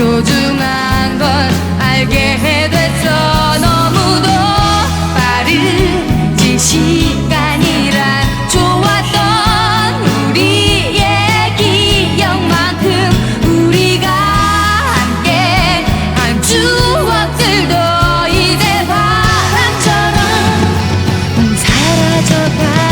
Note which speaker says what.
Speaker 1: 소중한 걸 알게 해줬어. 너무도 빠른 시간이란 좋았던 우리의 기억만큼 우리가 함께 한 추억들도 이제 바람처럼 사라져가